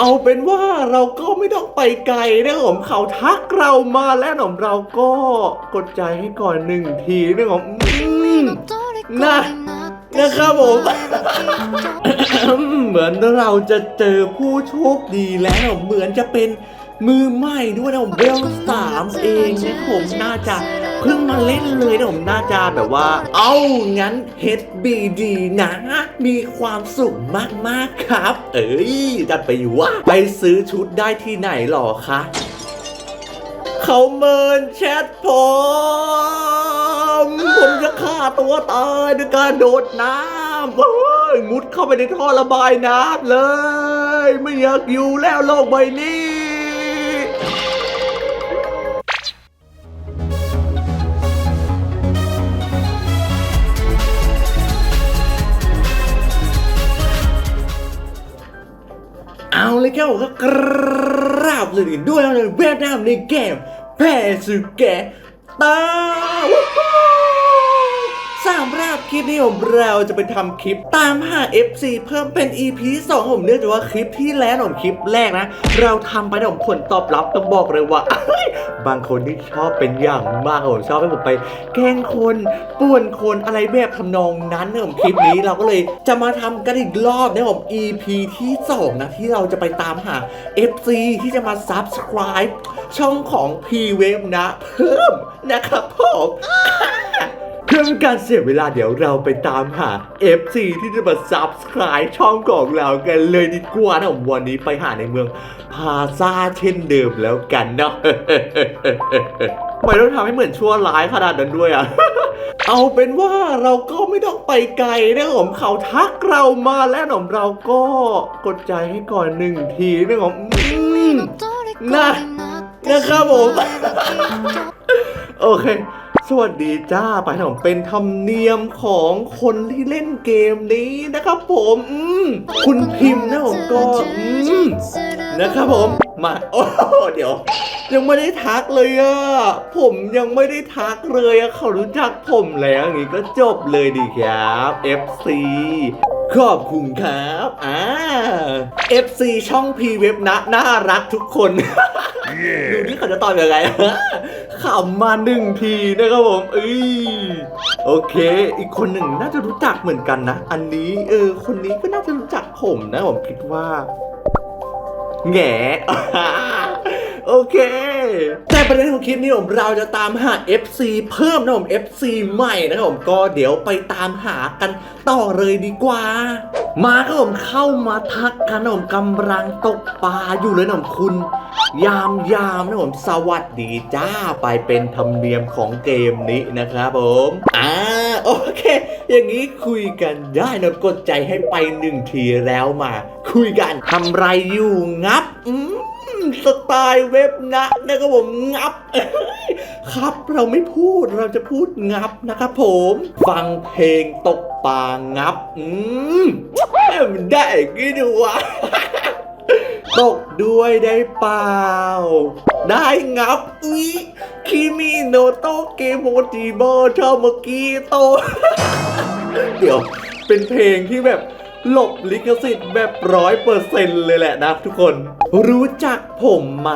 เอาเป็นว่าเราก็ไม่ต้องไปไกลนะผมเขาทักเรามาแล้วหนอมเราก็กดใจให้ก่อนหนึ่งทีนะผมอืมนะนะครับผม เหมือนเราจะเจอผู้โชคดีแล้ว เหมือนจะเป็นมือใหม่ด้วยนะผมเวลสามเองนะผมน่าจะ เพิ่งมาเล่นเลยนะผมน่าจะแบบว่า เอางั้น HBD นะ มีความสุขมากๆครับ เอ้ยจัดไปอยู่วะไปซื้อชุดได้ที่ไหนหรอคะเขาเมินแชทผมผมจะฆ่าตัวตายด้วยการโดดน้ำเฮ้ยมุดเข้าไปในท่อระบายน้ำเลย ไม่อยากอยู่แล้วโลกใบนี้ เอาเลยครับผมก็กราบเลยด้วยนะเวียดนามในเกมแพ้สุแกตาวู้ฮู้ สามราบคลิปนี้ผมเราจะไปทำคลิปตามหา FC เพิ่มเป็น EP 2 ผมเนื่องจากว่าคลิปที่แล้วผมคลิปแรกนะ เราทำไปแต่ผมผลตอบรับต้องบอกเลยว่า บางคนที่ชอบเป็นอย่างมากผมชอบให้ผมไป แกล้งคนป่วนคนอะไรแบบทำนองนั้นนผมคลิปนี้เราก็เลยจะมาทำกันอีกรอบนะผม EP ที่ 2 นะที่เราจะไปตามหา FC ที่จะมา Subscribe ช่องของ p w a v e นะ เพิ่มนะครับผม เพื่อเป็นการเสียเวลาเดี๋ยวเราไปตามหา FC ที่จะมา Subscribe ช่องของเรากันเลยดีกว่านะผมวันนี้ไปหาในเมืองพาซาเช่นเดิมแล้วกันเนาะทำไมต้องทำให้เหมือนชั่วร้ายขนาดนั้นด้วยอะ เอาเป็นว่าเราก็ไม่ต้องไปไกลนะผมเขาทักเรามาแล้วหนอมเราก็กดใจให้ก่อนหนึ่งทีนะผมอืมนะนะครับผม โอเค สวัสดีจ้าไปผมเป็นธรรมเนียมของคนที่เล่นเกมนี้นะครับผมอืมคุณพิมพ์นะผมก็อืมนะครับผมมาโอ้เดี๋ยว ยังไม่ได้ทักเลยอะผมยังไม่ได้ทักเลยอะเขารู้จักผมแล้วอย่างนี้ก็จบเลยดีครับ FC ขอบคุณครับอ่า FC ช่อง P เว็บนะ น่ารักทุกคน ดูนี่เขาจะตอบยังไง ขำมาหนึ่งทีนะครับผมเอ้ยโอเค อีกคนหนึ่งน่าจะรู้จักเหมือนกันนะ อันนี้เออคนนี้ก็น่าจะรู้จักผมนะผมคิดว่า แง่ โอเค แต่ประเด็นของคลิปนี้ผมเราจะตามหา FC เพิ่มนะผม FC ใหม่นะครับผมก็เดี๋ยวไปตามหากันต่อเลยดีกว่า มาครับผมเข้ามาทักกันนะผมกำลังตกปลาอยู่เลยนะผมคุณ ยามยามนะผมสวัสดีจ้าไปเป็นธรรมเนียมของเกมนี้นะครับผมอ่าโอเค อย่างนี้คุยกันได้นะกดใจให้ไปหนึ่งทีแล้วมา คุยกันทำไรอยู่งับอืม สไตล์เว็บนะนะครับผมงับ ครับเราไม่พูดเราจะพูดงับนะครับผม ฟังเพลงตกปลางับ อืมมันได้อย่างนี้ดูวะตกด้วยได้เปล่า ได้งับอุ๊ยคิมิโนโตเกโมจิโบทอมกิโต เดี๋ยวเป็นเพลงที่แบบ หลบลิขสิทธิ์แบบร้อยเปอร์เซ็นต์เลยแหละนะทุกคน รู้จักผมไหม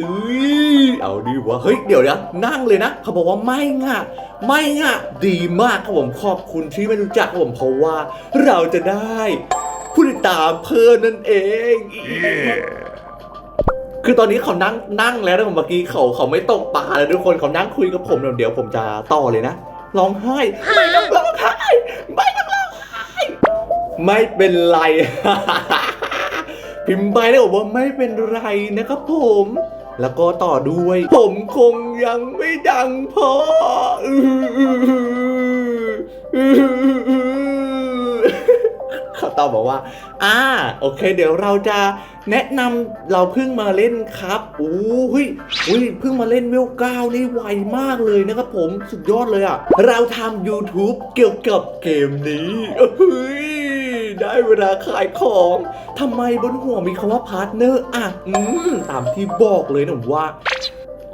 อุ้ยเอาดีวะ เฮ้ย เดี๋ยวนะนั่งเลยนะ เขาบอกว่าไม่ง่ะ ไม่ง่ะ ดีมากครับผมขอบคุณที่ไม่รู้จักครับผมเพราะว่าเราจะได้ผู้ติดตามเพิ่มนั่นเองคือตอนนี้เขานั่งนั่งแล้วนะผมเมื่อกี้เขาเขาไม่ตกปลาเลยทุกคนเขานั่งคุยกับผมเดี๋ยวเดี๋ยวผมจะต่อเลยนะร้องไห้ไม่ต้องร้องไห้ไม่ต้องร้องไห้ ไม่เป็นไร พิมพ์ไปแล้วบอกว่าไม่เป็นไรนะครับผม แล้วก็ต่อด้วย ผมคงยังไม่ดังพอเขาตอบบอกว่า อ่า โอเค เดี๋ยวเราจะแนะนำเราเพิ่งมาเล่นครับอู้เฮ้ยอุ้ยเพิ่งมาเล่นเวลเก้านี่ไวมากเลยนะครับผม สุดยอดเลยอะ เราทำ YouTube เกี่ยวกับเกมนี้เฮ้ย ได้เวลาขายของทำไมบนหัวมีคำว่าพาร์ทเนอร์อะอืมตามที่บอกเลยนะว่า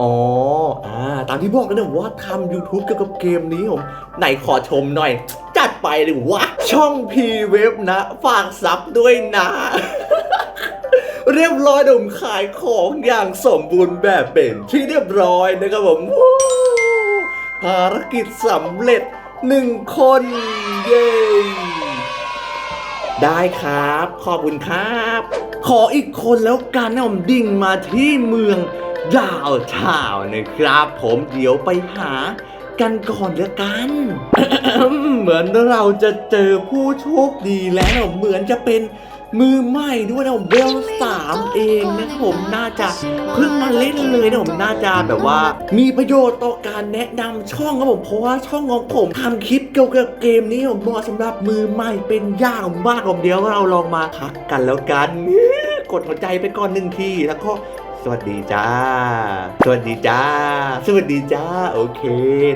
อ๋ออ่า ตามที่บอกเลยนะว่าทำ YouTube เกี่ยวกับเกมนี้ผม ไหนขอชมหน่อย จัดไปเลยวะ ช่อง P เว็บนะ ฝากซับด้วยนะ เรียบร้อยดมขายของอย่างสมบูรณ์แบบเป็น ที่เรียบร้อยนะครับผมวู้ภารกิจสำเร็จหนึ่งคน เย้ ได้ครับ ขอบคุณครับ ขออีกคนแล้วกันนะผมดิ่งมาที่เมืองดาวชาวนะครับ ผมเดี๋ยวไปหากันก่อนแล้วกัน เหมือนเราจะเจอผู้โชคดีแล้วเหมือนจะเป็น มือใหม่ด้วยนะผมเวลสามเองนะครับผมน่าจะเพิ่งมาเล่นเลยนะผมน่าจะแบบว่า มีประโยชน์ต่อการแนะนำช่องครับผมเพราะว่าช่องของผมทำคลิปเกี่ยวกับเกมนี้ผมเหมาะสำหรับมือใหม่เป็นอย่างมากผมเดียวเราลองมาพักกันแล้วกัน กดหัวใจไปก่อนหนึ่งทีแล้วก็ สวัสดีจ้า สวัสดีจ้า สวัสดีจ้า โอเค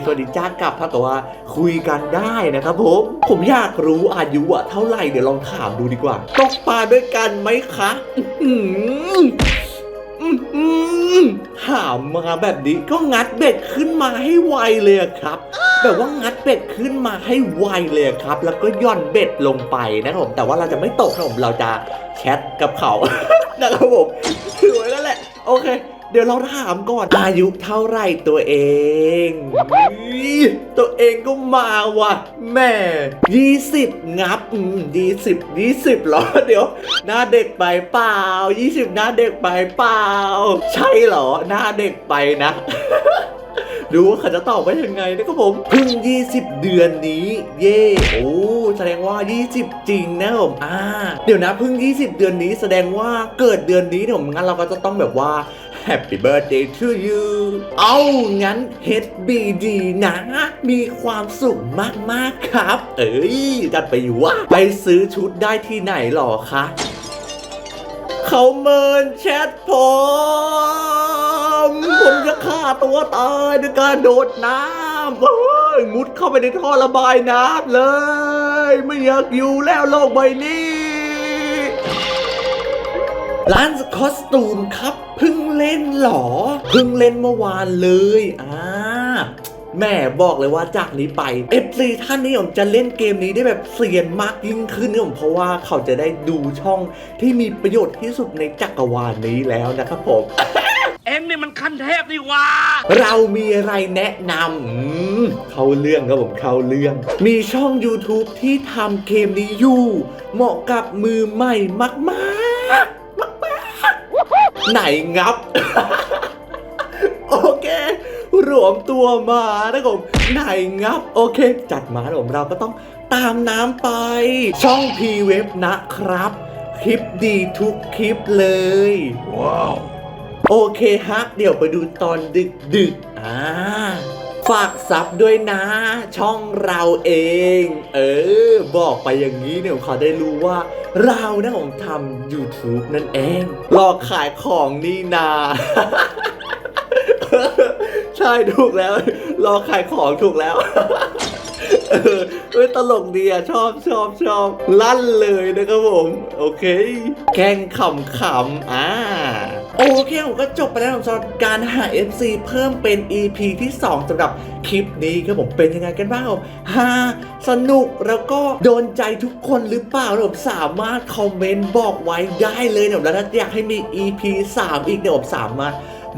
สวัสดีจ้ากลับเท่ากับว่าคุยกันได้นะครับผม ผมอยากรู้อายุอะเท่าไหร่เดี๋ยวลองถามดูดีกว่า ตกปลาด้วยกันไหมคะอืถามมาแบบนี้ก็งัดเบ็ดขึ้นมาให้ไวเลยครับแบบว่างัดเบ็ดขึ้นมาให้ไวเลยครับ แล้วก็ย่อนเบ็ดลงไปนะครับผมแต่ว่าเราจะไม่ตกนะครับผมเราจะแชทกับเขานะครับผมถือไว้แล้วแหละ โอเค เดี๋ยวเราถามก่อน อายุเท่าไหร่ตัวเองอุ๊ยตัวเองก็มาว่ะแม่ยี่สิบงับยี่สิบยี่สิบเหรอ เดี๋ยว หน้าเด็กไปเปล่ายี่สิบหน้าเด็กไปเปล่า ใช่เหรอ หน้าเด็กไปนะ ดูว่าเขาจะตอบว่ายังไงนะครับผมเพิ่ง 20 เดือนนี้ เย่โอ้แสดงว่า 20 จริงนะผมอ่าเดี๋ยวนะเพิ่ง 20 เดือนนี้แสดงว่าเกิดเดือนนี้นะผมงั้นเราก็จะต้องแบบว่า Happy birthday to you เอางั้น HBD นะ มีความสุขมาก ๆ ครับ เอ้ยจัดไปอยู่วะ ไปซื้อชุดได้ที่ไหนหรอคะ เขาเมินแชทผม ผมจะฆ่าตัวตายด้วยการโดดน้ำเฮ้ยมุดเข้าไปในท่อระบายน้ำเลย ไม่อยากอยู่แล้วโลกใบนี้ ร้านคอสตูมครับเพิ่งเล่นเหรอ เพิ่งเล่นเมื่อวานเลยอ่าแม่บอกเลยว่าจากนี้ไป FC ท่านนี้ผมจะเล่นเกมนี้ได้แบบเซียนมากยิ่งขึ้นนะผมเพราะว่าเขาจะได้ดูช่องที่มีประโยชน์ที่สุดในจักรวาลนี้แล้วนะครับผม อ็งนี่มันขั้นเทพนี่หว่า เรามีอะไรแนะนำอืมเข้าเรื่องครับผมเข้าเรื่อง มีช่อง YouTube ที่ทำเกมนี้อยู่ เหมาะกับมือใหม่มากๆมากๆไหนงับ โอเค รวมตัวมานะครับผมไหนงับ โอเค จัดมาครับผมเราก็ต้องตามน้ำไป ช่องพีเว็บนะครับ คลิปดีทุกคลิปเลย ว้าว โอเคฮะ เดี๋ยวไปดูตอนดึกดึกอ่าฝากซับด้วยนะ ช่องเราเอง เออ บอกไปอย่างนี้เนี่ยเขาได้รู้ว่า เรานะผมทำ YouTube นั่นเองหลอกขายของนี่นาใช่ถูกแล้วรอขายของถูกแล้วเออตลกดีอะชอบชอบชอบลั่นเลยนะครับผม โอเค แกล้งขำขำอ่า โอเคผมก็จบไปแล้วสำหรับการหา FC เพิ่มเป็น EP ที่ 2สำหรับคลิปนี้ครับผมเป็นยังไงกันบ้างผมฮาสนุกแล้วก็โดนใจทุกคนหรือเปล่าผมสามารถคอมเมนต์บอกไว้ได้เลยนะผมแล้วถ้าอยากให้มี EP 3 อีกเนี่ยผมสามารถ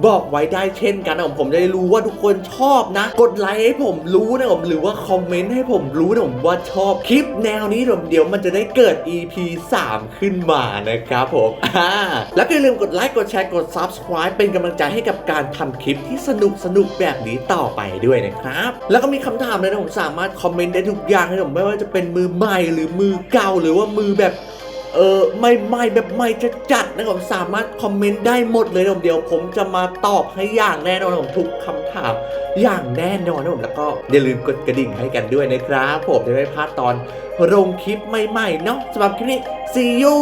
บอกไว้ได้เช่นกันนะผมผมจะได้รู้ว่าทุกคนชอบนะ กดไลค์ให้ผมรู้นะผมหรือว่าคอมเมนต์ให้ผมรู้นะผมว่าชอบคลิปแนวนี้ผมเดี๋ยวมันจะได้เกิด EP 3 ขึ้นมานะครับผมอ่าแล้วก็อย่าลืมกดไลค์กดแชร์กด Subscribe เป็นกำลังใจให้กับการทำคลิปที่สนุกสนุกแบบนี้ต่อไปด้วยนะครับ แล้วก็มีคำถามเลยนะผมสามารถคอมเมนต์ได้ทุกอย่างนะผมไม่ว่าจะเป็นมือใหม่หรือมือเก่าหรือว่ามือแบบ เออไม่ไม่แบบไม่จะจัดนะครับสามารถคอมเมนต์ได้หมดเลยนะผมเดี๋ยวผมจะมาตอบให้อย่างแน่นอนนะผมทุกคำถามอย่างแน่นอนนะผมแล้วก็อย่าลืมกดกระดิ่งให้กันด้วยนะครับผมจะไม่พลาดตอนลงคลิปใหม่ๆเนาะสำหรับคลิปนี้ see you